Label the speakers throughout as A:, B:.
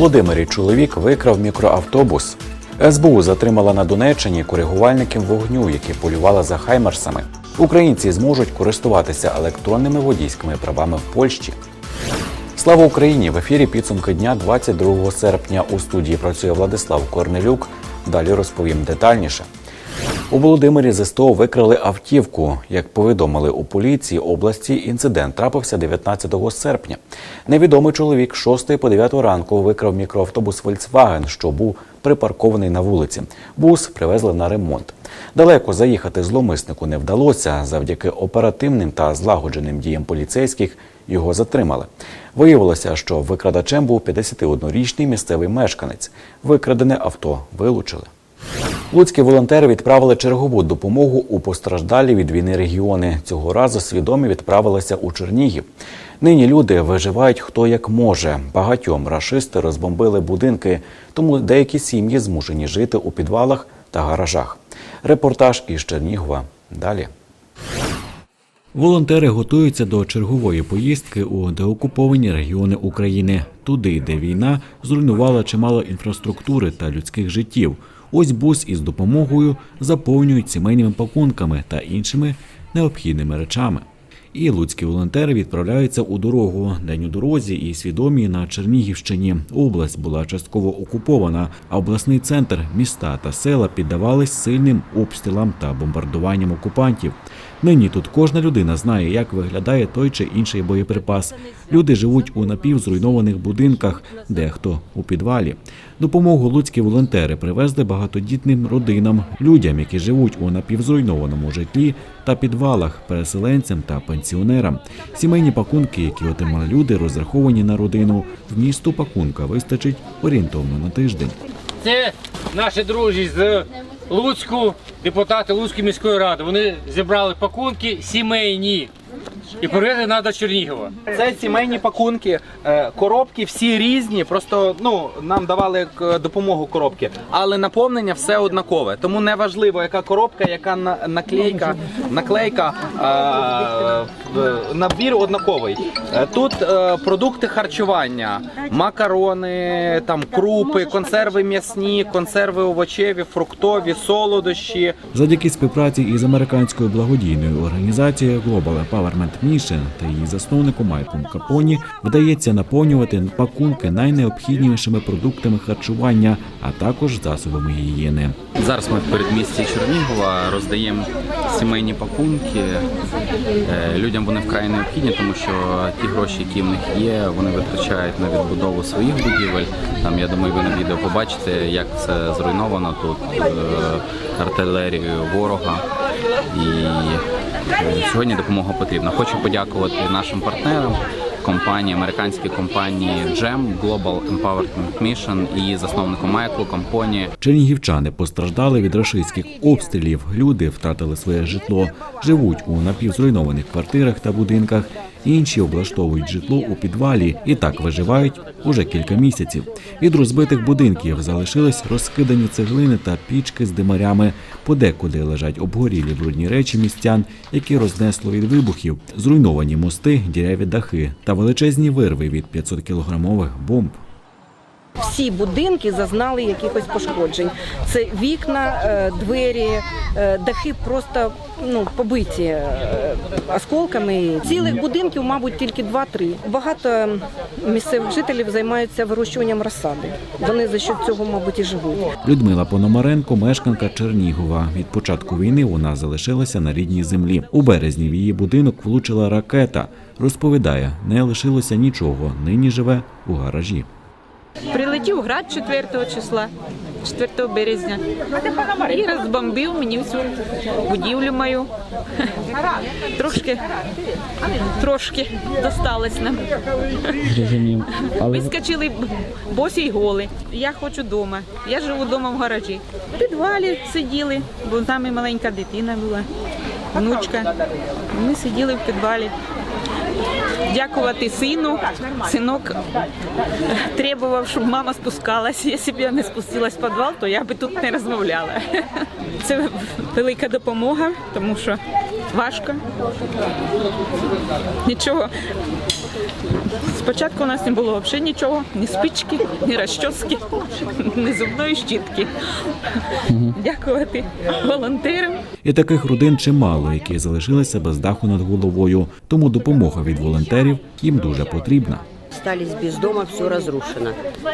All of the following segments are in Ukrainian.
A: Володимирі чоловік викрав мікроавтобус. СБУ затримала на Донеччині коригувальників вогню, які полювали за хаймерсами. Українці зможуть користуватися електронними водійськими правами в Польщі. Слава Україні! В ефірі підсумки дня 22 серпня. У студії працює Владислав Корнелюк. Далі розповім детальніше. У Володимирі ЗСТО викрали автівку. Як повідомили у поліції області, інцидент трапився 19 серпня. Невідомий чоловік з 6 по 9 ранку викрав мікроавтобус Volkswagen, що був припаркований на вулиці. Бус привезли на ремонт. Далеко заїхати зломиснику не вдалося. Завдяки оперативним та злагодженим діям поліцейських його затримали. Виявилося, що викрадачем був 51-річний місцевий мешканець. Викрадене авто вилучили. Луцькі волонтери відправили чергову допомогу у постраждалі від війни регіони. Цього разу свідомі відправилися у Чернігів. Нині люди виживають хто як може. Багатьом рашисти розбомбили будинки, тому деякі сім'ї змушені жити у підвалах та гаражах. Репортаж із Чернігова. Далі. Волонтери готуються до чергової поїздки у деокуповані регіони України, туди, де війна зруйнувала чимало інфраструктури та людських життів. Ось бус із допомогою заповнюють сімейними пакунками та іншими необхідними речами. І луцькі волонтери відправляються у дорогу. День у дорозі і свідомі на Чернігівщині. Область була частково окупована, а обласний центр, міста та села піддавались сильним обстрілам та бомбардуванням окупантів. Нині тут кожна людина знає, як виглядає той чи інший боєприпас. Люди живуть у напівзруйнованих будинках, дехто у підвалі. Допомогу луцькі волонтери привезли багатодітним родинам, людям, які живуть у напівзруйнованому житлі та підвалах, переселенцям та пенсіонерам. Сімейні пакунки, які отримали люди, розраховані на родину. Вмісту пакунка вистачить орієнтовно на тиждень.
B: Це наші друзі з Луцьку, депутати Луцької міської ради. Вони зібрали пакунки сімейні і нас до Чернігова.
C: Це сімейні пакунки, е, коробки всі різні. Просто ну нам давали як допомогу коробки, але наповнення все однакове. Тому не важливо, яка коробка, яка на- наклейка, наклейка е, набір однаковий. Е, Тут е, продукти харчування, макарони, там крупи, консерви м'ясні, консерви овочеві, фруктові, солодощі.
A: Завдяки співпраці із американською благодійною організацією Global Empowerment Mission та її засновнику Майклом Капоні вдається наповнювати пакунки найнеобхіднішими продуктами харчування, а також засобами гігієни.
D: Зараз ми в передмісті Чернігова роздаємо сімейні пакунки. Е, Людям вони вкрай необхідні, тому що ті гроші, які в них є, вони витрачають на відбудову своїх будівель. Там я думаю, ви на відео побачите, як це зруйновано тут е, артилерією ворога. Сьогодні допомога потрібна. Хочу подякувати нашим партнерам. Компанії, американській компанії GEM, Global Empowerment Mission і засновнику Майклу Компоні.
A: Чернігівчани постраждали від рашистських обстрілів. Люди втратили своє житло, живуть у напівзруйнованих квартирах та будинках. Інші облаштовують житло у підвалі і так виживають уже кілька місяців. Від розбитих будинків залишились розкидані цеглини та пічки з димарями. Подекуди лежать обгорілі брудні речі містян, які рознесло від вибухів, зруйновані мости, діряві дахи та величезні вирви від 500-кілограмових бомб.
E: Всі будинки зазнали якихось пошкоджень. Це вікна, е, двері, е, дахи просто ну, побиті е, осколками. Цілих будинків, мабуть, тільки 2-3. Багато місцевих жителів займаються вирощуванням розсади. Вони за що цього, мабуть, і живуть.
A: Людмила Пономаренко, мешканка Чернігова. Від початку війни вона залишилася на рідній землі. У березні в її будинок влучила ракета. Розповідає, не лишилося нічого. Нині живе у гаражі.
F: Прилетів град 4 числа, 4 березня. І розбомбив мені всю будівлю мою. Трошки, трошки досталось нам. Вискочили босі й голи. Я хочу вдома. Я живу вдома в гаражі. В підвалі сиділи, бо з нами маленька дитина була, внучка. Ми сиділи в підвалі. Дякувати сину. Синок требував, щоб мама спускалась. Якщо б я не спустилась в підвал, то я би тут не розмовляла. Це велика допомога, тому що Важко. Нічого. Спочатку у нас не було взагалі нічого, ні спички, ні розчоски, ні зубної щітки. Дякувати волонтерам.
A: І таких родин чимало, які залишилися без даху над головою. Тому допомога від волонтерів їм дуже потрібна.
G: Остались без дома, все разрушено.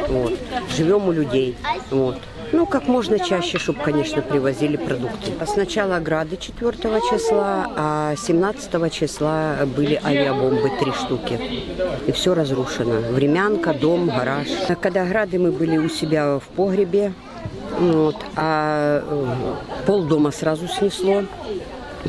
G: Вот. Живем у людей. Вот. Ну, как можно чаще, чтобы, конечно, привозили продукты. А Сначала грады 4 числа, а 17 числа были авиабомбы, три штуки. И все разрушено. Времянка, дом, гараж. А Когда грады мы были у себя в погребе, вот, а э, полдома сразу снесло.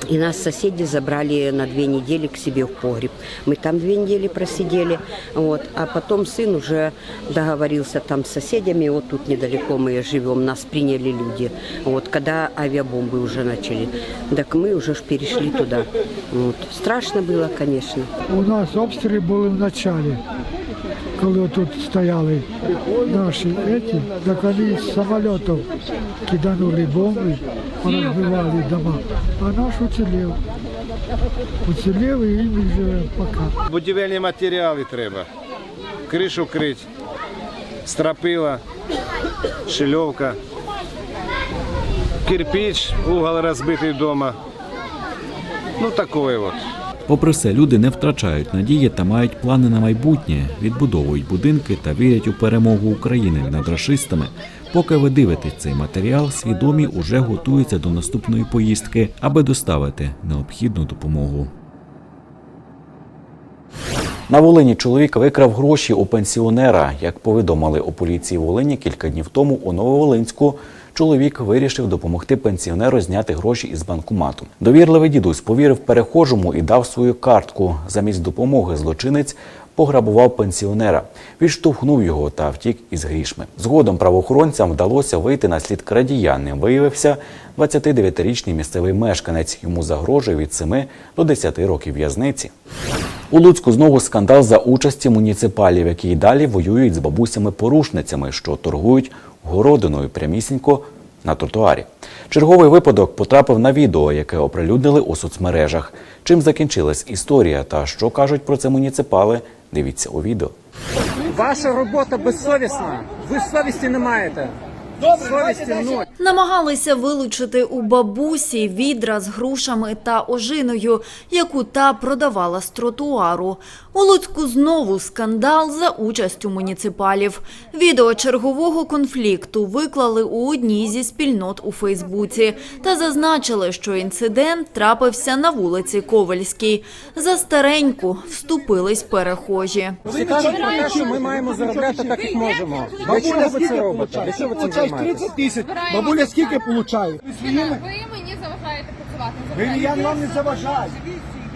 G: И нас соседи забрали на две недели к себе в погреб. Мы там две недели просидели. Вот. А потом сын уже договорился там с соседями. Вот тут недалеко мы живем. Нас приняли люди. Вот. Когда авиабомбы уже начали. Так мы уже ж перешли туда. Вот. Страшно было, конечно.
H: У нас обстріли були в началі, коли тут стояли наші еті, так вони з самолітів киданули бомби, розбивали дома. А наш уцілів. Уцілів і він живе поки.
I: Будівельні матеріали треба. Кришу крить, стропила, шильовка, кирпич, угол розбитий вдома. Ну такое от.
A: Попри все, люди не втрачають надії та мають плани на майбутнє, відбудовують будинки та вірять у перемогу України над рашистами. Поки ви дивитесь цей матеріал, свідомі уже готуються до наступної поїздки, аби доставити необхідну допомогу. На Волині чоловік викрав гроші у пенсіонера. Як повідомили у поліції Волині кілька днів тому у Нововолинську, чоловік вирішив допомогти пенсіонеру зняти гроші із банкомату. Довірливий дідусь повірив перехожому і дав свою картку. Замість допомоги злочинець пограбував пенсіонера, відштовхнув його та втік із грішми. Згодом правоохоронцям вдалося вийти на слід крадія. Ним виявився 29-річний місцевий мешканець. Йому загрожує від 7 до 10 років в'язниці. У Луцьку знову скандал за участі муніципалів, які й далі воюють з бабусями-порушницями, що торгують городиною прямісінько на тротуарі. Черговий випадок потрапив на відео, яке оприлюднили у соцмережах. Чим закінчилась історія та що кажуть про це муніципали, дивіться у відео.
J: Ваша робота безсовісна. Ви совісті не маєте.
K: Намагалися вилучити у бабусі відра з грушами та ожиною, яку та продавала з тротуару. У Луцьку знову скандал за участю муніципалів. Відео чергового конфлікту виклали у одній зі спільнот у Фейсбуці та зазначили, що інцидент трапився на вулиці Ковальській. За стареньку вступились перехожі.
J: Всі кажуть про те, що ми маємо заробляти так, як можемо. Для чого ви це робите? Для чого ви цим займаєтесь?
H: тисяч. Бабуля скільки получає?
L: Ви мені заважаєте працювати.
H: Ви я вам не заважаю.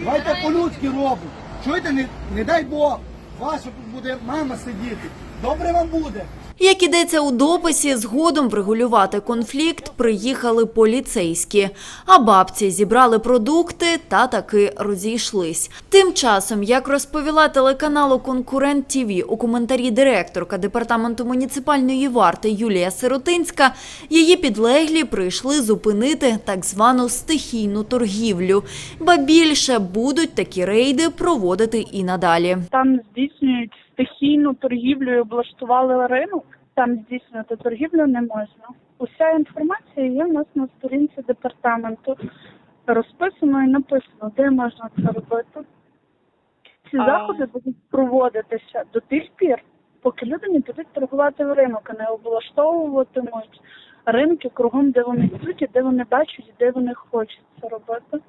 H: Давайте по-людськи робимо. Чуєте, не, не дай Бог, ваша буде мама сидіти. Добре вам буде.
K: Як ідеться у дописі, згодом врегулювати конфлікт приїхали поліцейські, а бабці зібрали продукти та таки розійшлись. Тим часом, як розповіла телеканалу Конкурент ТІВІ у коментарі директорка департаменту муніципальної варти Юлія Сиротинська, її підлеглі прийшли зупинити так звану стихійну торгівлю. Ба більше будуть такі рейди проводити і надалі.
M: Там здійснюють стихійну торгівлю і облаштували ринок. Там здійснювати торгівлю не можна. Уся інформація є в нас на сторінці департаменту. Розписано і написано, де можна це робити. Ці заходи будуть проводитися до тих пір, поки люди не підуть торгувати в ринок, а не облаштовуватимуть ринки кругом, де вони йдуть, і де вони бачать, де вони хочуть це робити.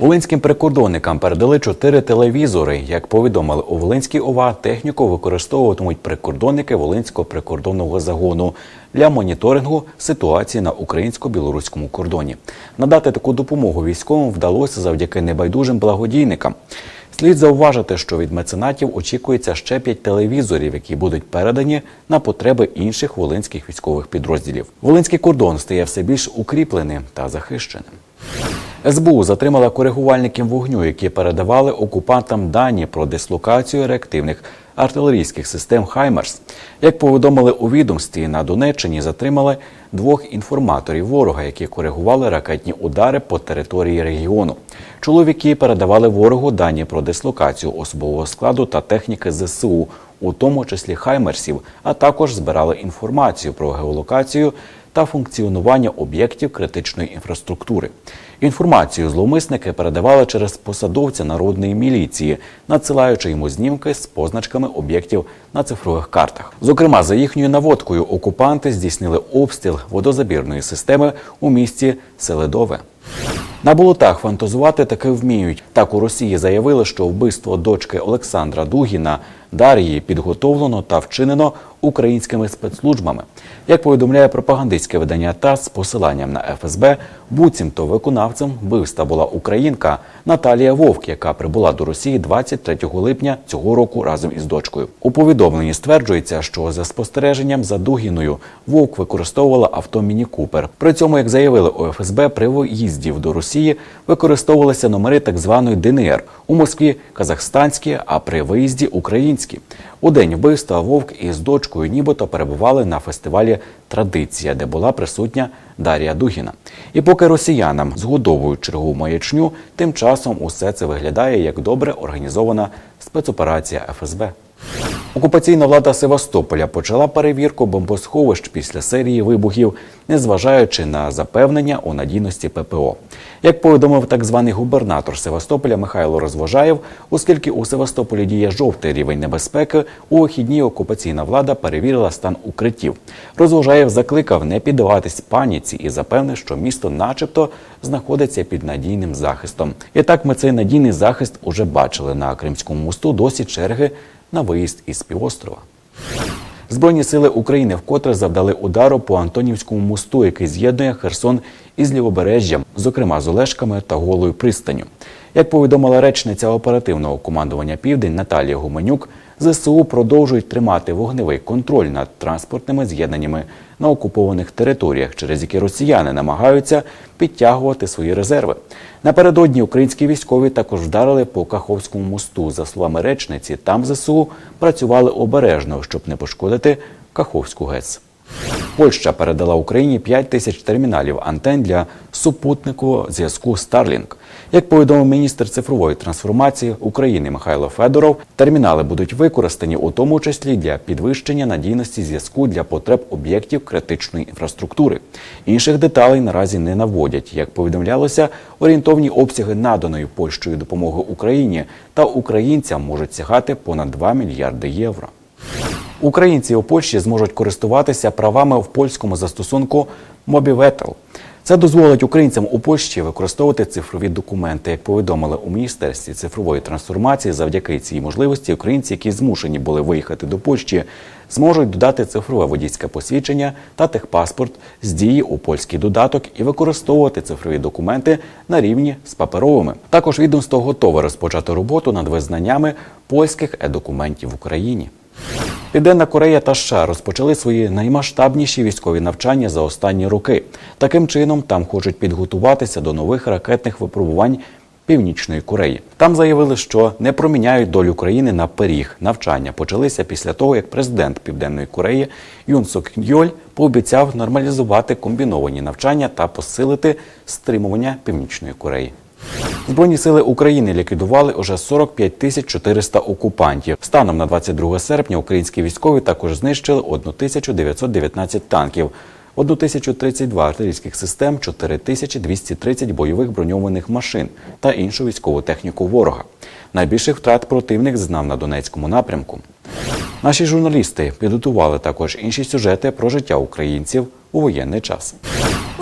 A: Волинським прикордонникам передали чотири телевізори. Як повідомили у Волинській ОВА, техніку використовуватимуть прикордонники Волинського прикордонного загону для моніторингу ситуації на українсько-білоруському кордоні. Надати таку допомогу військовим вдалося завдяки небайдужим благодійникам. Слід зауважити, що від меценатів очікується ще п'ять телевізорів, які будуть передані на потреби інших волинських військових підрозділів. Волинський кордон стає все більш укріпленим та захищеним. СБУ затримала коригувальників вогню, які передавали окупантам дані про дислокацію реактивних артилерійських систем Хаймерс. Як повідомили у відомстві, на Донеччині затримали двох інформаторів ворога, які коригували ракетні удари по території регіону. Чоловіки передавали ворогу дані про дислокацію особового складу та техніки ЗСУ, у тому числі Хаймерсів, а також збирали інформацію про геолокацію та функціонування об'єктів критичної інфраструктури. Інформацію зловмисники передавали через посадовця народної міліції, надсилаючи йому знімки з позначками об'єктів на цифрових картах. Зокрема, за їхньою наводкою окупанти здійснили обстріл водозабірної системи у місті Селедове. На болотах фантазувати таки вміють. Так у Росії заявили, що вбивство дочки Олександра Дугіна Дар'ї підготовлено та вчинено українськими спецслужбами. Як повідомляє пропагандистське видання ТАСС з посиланням на ФСБ, буцімто виконавцем вбивства була українка Наталія Вовк, яка прибула до Росії 23 липня цього року разом із дочкою. У повідомленні стверджується, що за спостереженням за Дугіною Вовк використовувала авто Міні Купер. При цьому, як заявили у ФСБ, при виїзді до Росії використовувалися номери так званої ДНР у Москві казахстанські, а при виїзді українські. У день вбивства Вовк із дочкою нібито перебували на фестивалі Традиція, де була присутня Дар'я Дугіна. І поки росіянам згодовують чергову маячню, тим часом усе це виглядає як добре організована спецоперація ФСБ. Окупаційна влада Севастополя почала перевірку бомбосховищ після серії вибухів, незважаючи на запевнення у надійності ППО. Як повідомив так званий губернатор Севастополя Михайло Розвожаєв, оскільки у Севастополі діє жовтий рівень небезпеки, у вихідні окупаційна влада перевірила стан укриттів. Розвожаєв закликав не піддаватись паніці і запевнив, що місто, начебто, знаходиться під надійним захистом. І так ми цей надійний захист уже бачили на Кримському мосту. Досі черги на виїзд із півострова. Збройні сили України вкотре завдали удару по Антонівському мосту, який з'єднує Херсон із лівобережжям, зокрема з Олешками та Голою пристаню. Як повідомила речниця оперативного командування Південь Наталія Гуменюк, ЗСУ продовжують тримати вогневий контроль над транспортними з'єднаннями на окупованих територіях, через які росіяни намагаються підтягувати свої резерви. Напередодні українські військові також вдарили по Каховському мосту. За словами речниці, там ЗСУ працювали обережно, щоб не пошкодити Каховську ГЕС. Польща передала Україні 5 тисяч терміналів антен для супутникового зв'язку Starlink. Як повідомив міністр цифрової трансформації України Михайло Федоров, термінали будуть використані у тому числі для підвищення надійності зв'язку для потреб об'єктів критичної інфраструктури. Інших деталей наразі не наводять. Як повідомлялося, орієнтовні обсяги наданої Польщею допомоги Україні та українцям можуть сягати понад 2 мільярди євро. Українці у Польщі зможуть користуватися правами в польському застосунку Мобіветел. Це дозволить українцям у Польщі використовувати цифрові документи. Як повідомили у міністерстві цифрової трансформації, завдяки цій можливості українці, які змушені були виїхати до Польщі, зможуть додати цифрове водійське посвідчення та техпаспорт з дії у польський додаток і використовувати цифрові документи на рівні з паперовими. Також відомство готове розпочати роботу над визнаннями польських е-документів в Україні. Південна Корея та США розпочали свої наймасштабніші військові навчання за останні роки. Таким чином, там хочуть підготуватися до нових ракетних випробувань Північної Кореї. Там заявили, що не проміняють долю країни на пиріг. Навчання почалися після того, як президент Південної Кореї Юн Сок Йоль пообіцяв нормалізувати комбіновані навчання та посилити стримування Північної Кореї. Збройні сили України ліквідували уже 45 тисяч 400 окупантів. Станом на 22 серпня українські військові також знищили 1919 танків, 1032 артилерійських систем, 4230 бойових броньованих машин та іншу військову техніку ворога. Найбільших втрат противник знав на Донецькому напрямку. Наші журналісти підготували також інші сюжети про життя українців у воєнний час.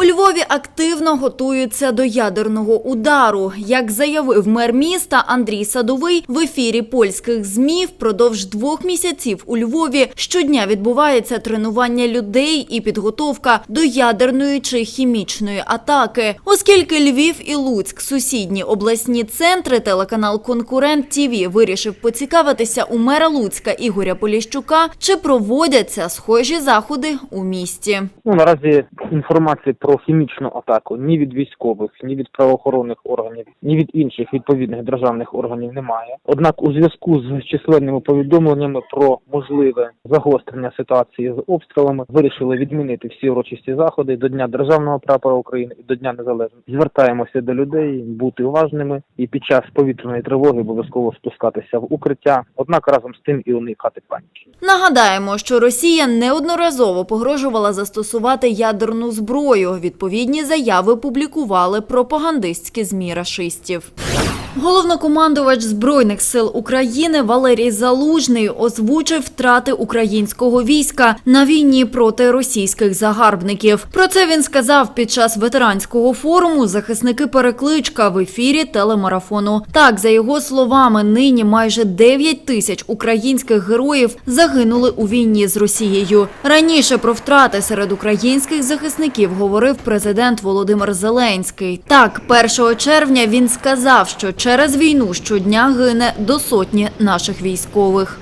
K: У Львові активно готуються до ядерного удару. Як заявив мер міста Андрій Садовий в ефірі польських ЗМІ, впродовж двох місяців у Львові щодня відбувається тренування людей і підготовка до ядерної чи хімічної атаки. Оскільки Львів і Луцьк сусідні обласні центри, телеканал Конкурент ТІВІ вирішив поцікавитися у мера Луцька Ігоря Поліщука, чи проводяться схожі заходи у місті.
J: Ну, наразі інформації про
N: хімічну атаку ні від військових, ні від правоохоронних органів, ні від інших відповідних державних органів немає. Однак, у зв'язку з численними повідомленнями про можливе загострення ситуації з обстрілами, вирішили відмінити всі урочисті заходи до Дня державного прапора України і до Дня Незалежності. Звертаємося до людей бути уважними і під час повітряної тривоги обов'язково спускатися в укриття. Однак разом з тим і уникати паніки.
K: Нагадаємо, що Росія неодноразово погрожувала застосувати ядерну зброю. Відповідні заяви публікували пропагандистські змі рашистів. Головнокомандувач Збройних сил України Валерій Залужний озвучив втрати українського війська на війні проти російських загарбників. Про це він сказав під час ветеранського форуму захисники перекличка в ефірі телемарафону. Так, за його словами, нині майже 9 тисяч українських героїв загинули у війні з Росією. Раніше про втрати серед українських захисників говорив президент Володимир Зеленський. Так, 1 червня він сказав, що через війну щодня гине до сотні наших військових.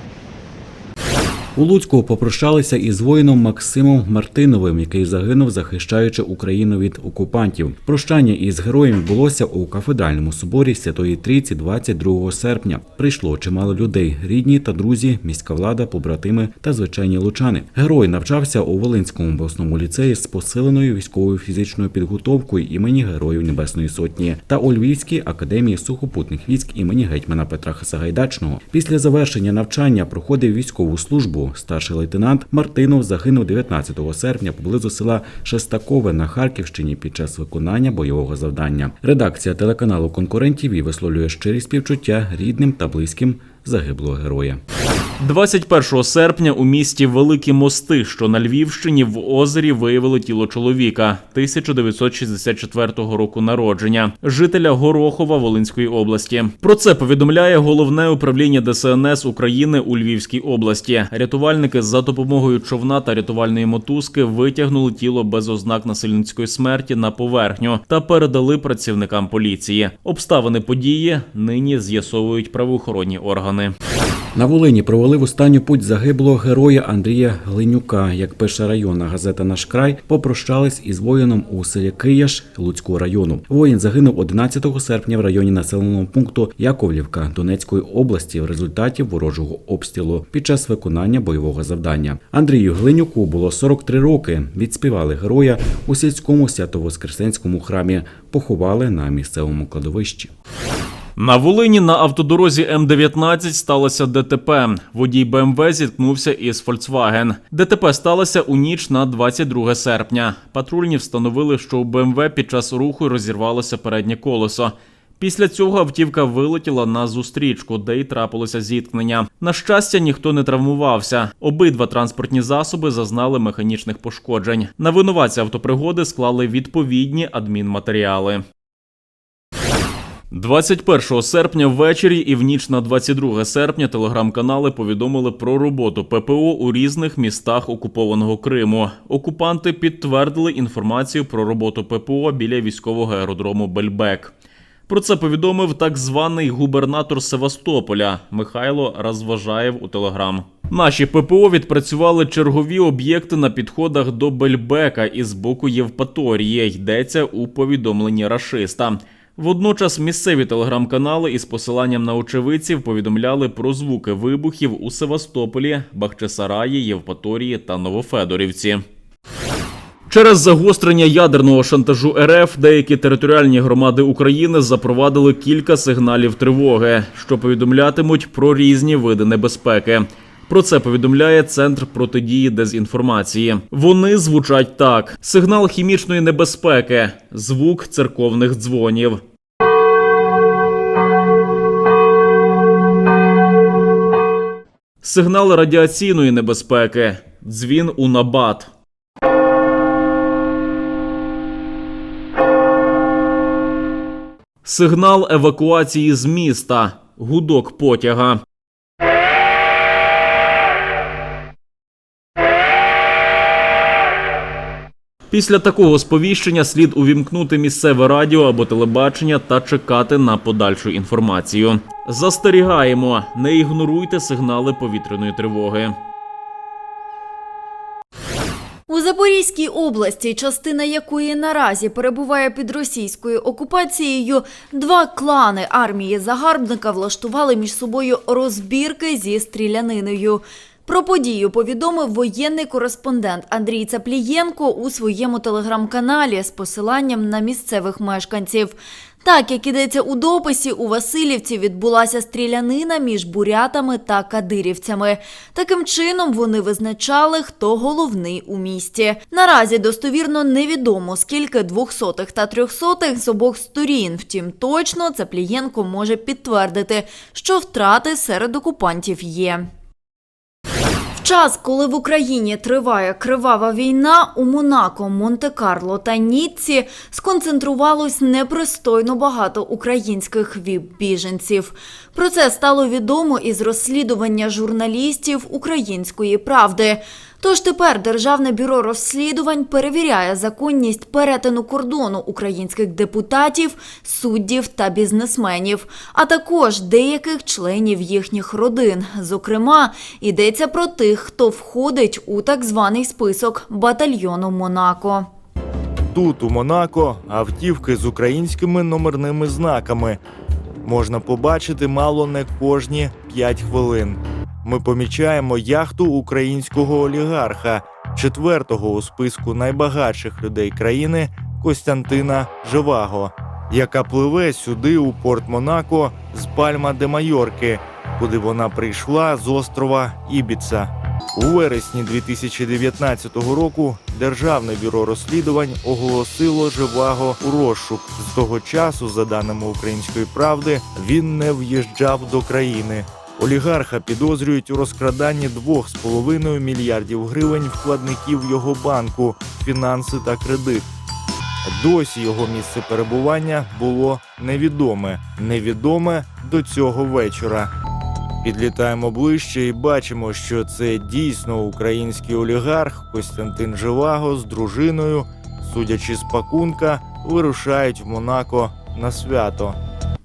A: У Луцьку попрощалися із воїном Максимом Мартиновим, який загинув, захищаючи Україну від окупантів. Прощання із героєм відбулося у кафедральному соборі Святої Трійці 22 серпня. Прийшло чимало людей: рідні та друзі, міська влада, побратими та звичайні лучани. Герой навчався у Волинському обласному ліцеї з посиленою військовою фізичною підготовкою імені Героїв Небесної Сотні та у Львівській академії сухопутних військ імені гетьмана Петра Сагайдачного. Після завершення навчання проходив військову службу. Старший лейтенант Мартинов загинув 19 серпня поблизу села Шестакове на Харківщині під час виконання бойового завдання. Редакція телеканалу конкурентів і висловлює щирі співчуття рідним та близьким загиблого героя.
O: 21 серпня у місті Великі Мости, що на Львівщині, в озері виявили тіло чоловіка 1964 року народження, жителя Горохова Волинської області. Про це повідомляє головне управління ДСНС України у Львівській області. Рятувальники за допомогою човна та рятувальної мотузки витягнули тіло без ознак насильницької смерті на поверхню та передали працівникам поліції. Обставини події нині з'ясовують правоохоронні органи.
A: На Волині провели в останню путь загиблого героя Андрія Глинюка. Як пише районна газета Наш край, попрощались із воїном у селі Кияш Луцького району. Воїн загинув 11 серпня в районі населеного пункту Яковлівка Донецької області в результаті ворожого обстрілу під час виконання бойового завдання. Андрію Глинюку було 43 роки. Відспівали героя у сільському свято-воскресенському храмі. Поховали на місцевому кладовищі.
O: На Волині на автодорозі М19 сталося ДТП. Водій БМВ зіткнувся із Volkswagen. ДТП сталося у ніч на 22 серпня. Патрульні встановили, що у БМВ під час руху розірвалося переднє колесо. Після цього автівка вилетіла на зустрічку, де й трапилося зіткнення. На щастя, ніхто не травмувався. Обидва транспортні засоби зазнали механічних пошкоджень. На винуватця автопригоди склали відповідні адмінматеріали. 21 серпня ввечері і в ніч на 22 серпня телеграм-канали повідомили про роботу ППО у різних містах окупованого Криму. Окупанти підтвердили інформацію про роботу ППО біля військового аеродрому Бельбек. Про це повідомив так званий губернатор Севастополя Михайло Розважаєв у Телеграм. Наші ППО відпрацювали чергові об'єкти на підходах до Бельбека із боку Євпаторії. Йдеться у повідомленні рашиста. Водночас місцеві телеграм-канали із посиланням на очевидців повідомляли про звуки вибухів у Севастополі, Бахчисараї, Євпаторії та Новофедорівці. Через загострення ядерного шантажу РФ деякі територіальні громади України запровадили кілька сигналів тривоги, що повідомлятимуть про різні види небезпеки. Про це повідомляє Центр протидії дезінформації. Вони звучать так: сигнал хімічної небезпеки, звук церковних дзвонів. Сигнал радіаційної небезпеки, дзвін у набат. Сигнал евакуації з міста, гудок потяга. Після такого сповіщення слід увімкнути місцеве радіо або телебачення та чекати на подальшу інформацію. Застерігаємо, не ігноруйте сигнали повітряної тривоги.
K: У Запорізькій області, частина якої наразі перебуває під російською окупацією, два клани армії загарбника влаштували між собою розбірки зі стріляниною. Про подію повідомив воєнний кореспондент Андрій Цаплієнко у своєму телеграм-каналі з посиланням на місцевих мешканців. Так, як ідеться у дописі, у Васильівці відбулася стрілянина між бурятами та кадирівцями. Таким чином вони визначали, хто головний у місті. Наразі достовірно невідомо, скільки двохсотих та трьохсотих з обох сторін. Втім, точно Цаплієнко може підтвердити, що втрати серед окупантів є. Час, коли в Україні триває кривава війна, у Монако, Монте-Карло та Ніцці сконцентрувалось непристойно багато українських віп-біженців. Про це стало відомо із розслідування журналістів Української правди. Тож тепер Державне бюро розслідувань перевіряє законність перетину кордону українських депутатів, суддів та бізнесменів, а також деяких членів їхніх родин. Зокрема, йдеться про тих, хто входить у так званий список батальйону Монако.
P: Тут, у Монако, автівки з українськими номерними знаками. Можна побачити мало не кожні 5 хвилин. Ми помічаємо яхту українського олігарха, четвертого у списку найбагатших людей країни Костянтина Живаго, яка пливе сюди у порт Монако з Пальма де Майорки, куди вона прийшла з острова Ібіца. У вересні 2019 року Державне бюро розслідувань оголосило Живаго у розшук. З того часу, за даними української правди, він не в'їжджав до країни. Олігарха підозрюють у розкраданні 2,5 мільярдів гривень вкладників його банку, фінанси та кредит. Досі його місце перебування було невідоме. Невідоме до цього вечора. Підлітаємо ближче і бачимо, що це дійсно український олігарх Костянтин Живаго з дружиною, судячи з пакунка, вирушають в Монако на свято.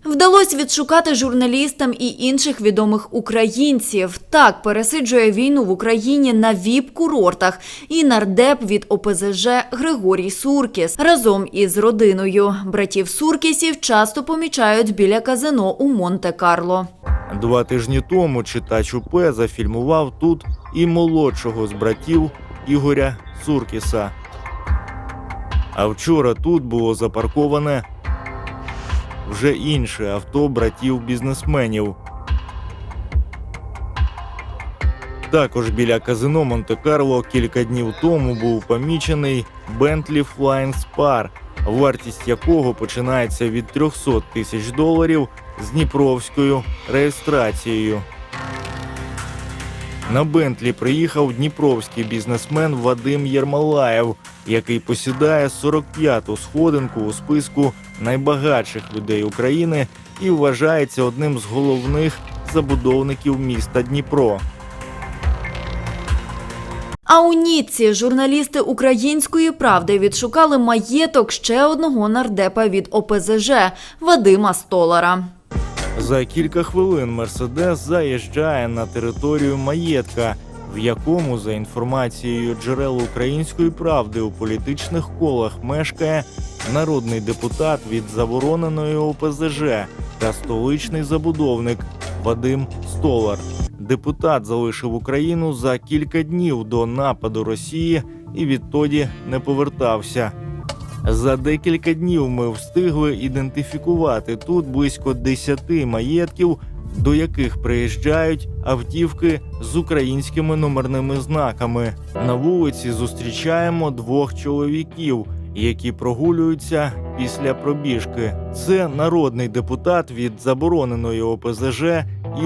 K: Вдалося відшукати журналістам і інших відомих українців. Так пересиджує війну в Україні на віп-курортах і нардеп від ОПЗЖ Григорій Суркіс разом із родиною. Братів Суркісів часто помічають біля казино у Монте-Карло.
P: Два тижні тому читач УП зафільмував тут і молодшого з братів Ігоря Суркіса. А вчора тут було запарковане вже інше авто братів-бізнесменів. Також біля казино Монте-Карло кілька днів тому був помічений Bentley Flying Spar, вартість якого починається від 300 тисяч доларів з дніпровською реєстрацією. На Бентлі приїхав дніпровський бізнесмен Вадим Єрмолаєв, який посідає 45-ту сходинку у списку найбагатших людей України і вважається одним з головних забудовників міста Дніпро.
K: А у Ніцці журналісти української правди відшукали маєток ще одного нардепа від ОПЗЖ Вадима Столара.
P: За кілька хвилин Мерседес заїжджає на територію маєтка, в якому, за інформацією джерел української правди, у політичних колах мешкає народний депутат від забороненої ОПЗЖ та столичний забудовник Вадим Столар. Депутат залишив Україну за кілька днів до нападу Росії і відтоді не повертався. За декілька днів ми встигли ідентифікувати тут близько 10 маєтків, до яких приїжджають автівки з українськими номерними знаками. На вулиці зустрічаємо двох чоловіків, які прогулюються після пробіжки. Це народний депутат від забороненої ОПЗЖ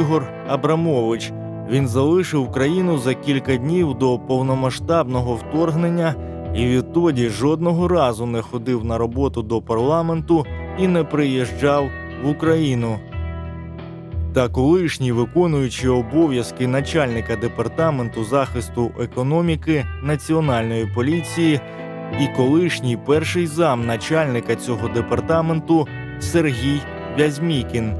P: Ігор Абрамович. Він залишив країну за кілька днів до повномасштабного вторгнення і відтоді жодного разу не ходив на роботу до парламенту і не приїжджав в Україну. Та колишній виконуючий обов'язки начальника департаменту захисту економіки Національної поліції і колишній перший зам начальника цього департаменту Сергій Вязьмікін.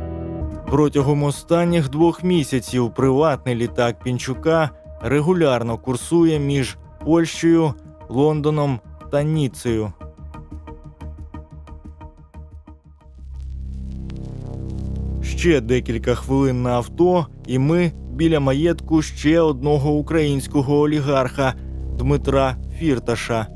P: Протягом останніх двох місяців приватний літак Пінчука регулярно курсує між Польщею Лондоном та Ніцею. Ще декілька хвилин на авто, і ми біля маєтку ще одного українського олігарха Дмитра Фірташа.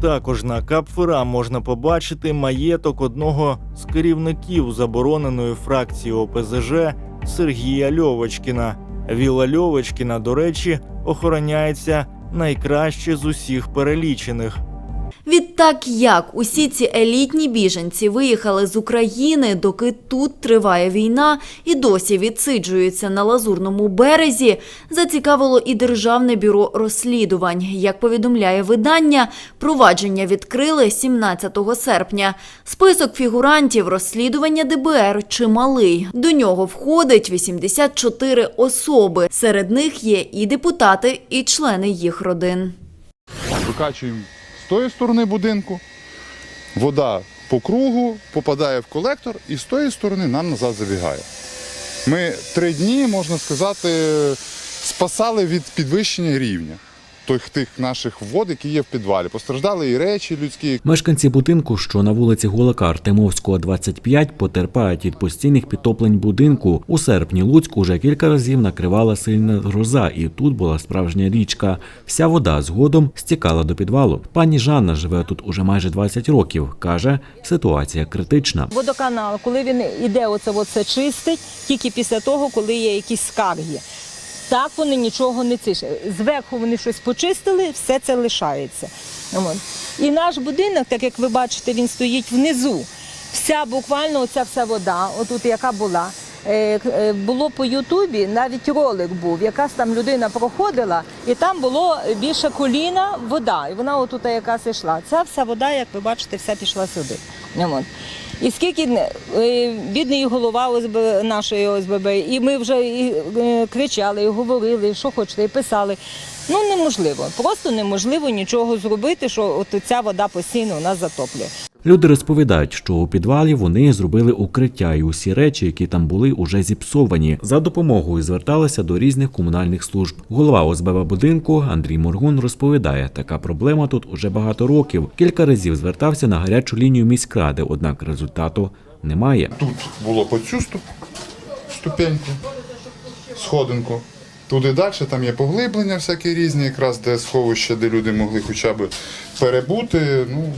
P: Також на Капфера можна побачити маєток одного з керівників забороненої фракції ОПЗЖ Сергія Льовочкіна. Віла Льовочкіна, до речі, охороняється найкраще з усіх перелічених.
K: Відтак, як усі ці елітні біженці виїхали з України, доки тут триває війна і досі відсиджуються на лазурному березі, зацікавило і Державне бюро розслідувань. Як повідомляє видання, провадження відкрили 17 серпня. Список фігурантів розслідування ДБР чималий. До нього входить 84 особи. Серед них є і депутати, і члени їх родин.
Q: Викачуємо тої сторони будинку, вода по кругу попадає в колектор і з тої сторони нам назад забігає. Ми три дні, можна сказати, спасали від підвищення рівня тих, тих наших вод, які є в підвалі. Постраждали і речі людські,
A: Мешканці будинку, що на вулиці Гулака Артемовського, 25, потерпають від постійних підтоплень будинку. У серпні Луцьку вже кілька разів накривала сильна гроза, і тут була справжня річка. Вся вода згодом стікала до підвалу. Пані Жанна живе тут уже майже 20 років. каже, ситуація критична.
R: Водоканал, коли він іде, оце оце чистить, тільки після того, коли є якісь скарги. Так вони нічого не цишать. Зверху вони щось почистили, все це лишається. І наш будинок, так як ви бачите, він стоїть внизу. Вся буквально оця вся вода, отут яка була. е, е, Було по Ютубі, навіть ролик був, якась там людина проходила, і там було більше коліна вода. І вона отут якась йшла. Ця вся вода, як ви бачите, вся пішла сюди. І скільки е, бідний голова ОСБ, нашої ОСББ, і ми вже і, е, кричали, і говорили, що хочете, і писали. Ну неможливо, просто неможливо нічого зробити, що от ця вода постійно у нас затоплює.
A: Люди розповідають, що у підвалі вони зробили укриття, і усі речі, які там були, уже зіпсовані. За допомогою зверталися до різних комунальних служб. Голова ОСББ будинку Андрій Моргун розповідає, така проблема тут уже багато років. Кілька разів звертався на гарячу лінію міськради, однак результату немає.
Q: Тут було по цю ступеньку, сходинку. Туди далі там є поглиблення всякі різні, якраз де сховище, де люди могли хоча б перебути. Ну,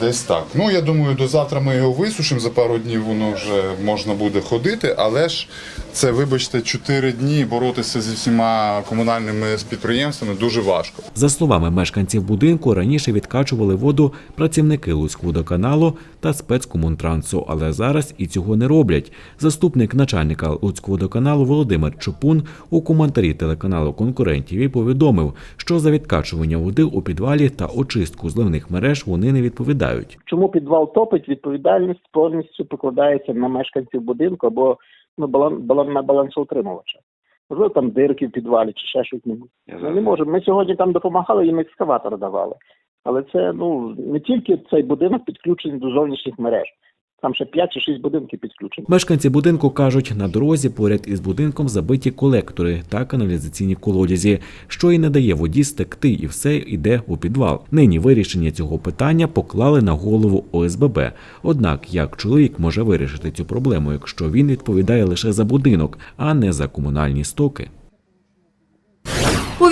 Q: десь так. Ну, я думаю, до завтра ми його висушимо, за пару днів воно вже можна буде ходити, але ж це, вибачте, 4 дні боротися зі всіма комунальними підприємствами дуже важко.
A: За словами мешканців будинку, раніше відкачували воду працівники Луцькводоканалу та спецкомунтрансу, але зараз і цього не роблять. Заступник начальника Луцькводоканалу Володимир Чопун у коментарі телеканалу конкурентів повідомив, що за відкачування води у підвалі та очистку зливних мереж вони не відповідають.
N: Чому підвал топить, відповідальність повністю покладається на мешканців будинку або ну, балан, балан, на балансоутримувача. Можливо, там дирки в підвалі чи ще щось. Ми не можемо. Ми сьогодні там допомагали, їм екскаватор давали. Але це ну не тільки цей будинок підключений до зовнішніх мереж. Там ще 5 чи 6 будинків підключені.
A: Мешканці будинку кажуть, на дорозі поряд із будинком забиті колектори та каналізаційні колодязі, що і не дає воді стекти, і все йде у підвал. Нині вирішення цього питання поклали на голову ОСББ. Однак, як чоловік може вирішити цю проблему, якщо він відповідає лише за будинок, а не за комунальні стоки?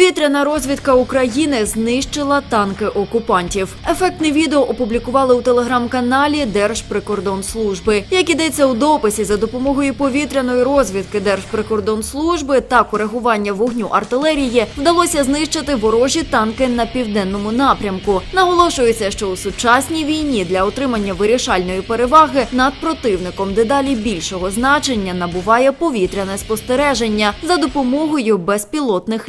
K: Повітряна розвідка України знищила танки окупантів. Ефектне відео опублікували у телеграм-каналі Держприкордонслужби. Як ідеться у дописі, за допомогою повітряної розвідки Держприкордонслужби та коригування вогню артилерії вдалося знищити ворожі танки на південному напрямку. Наголошується, що у сучасній війні для отримання вирішальної переваги над противником дедалі більшого значення набуває повітряне спостереження за допомогою безпілотних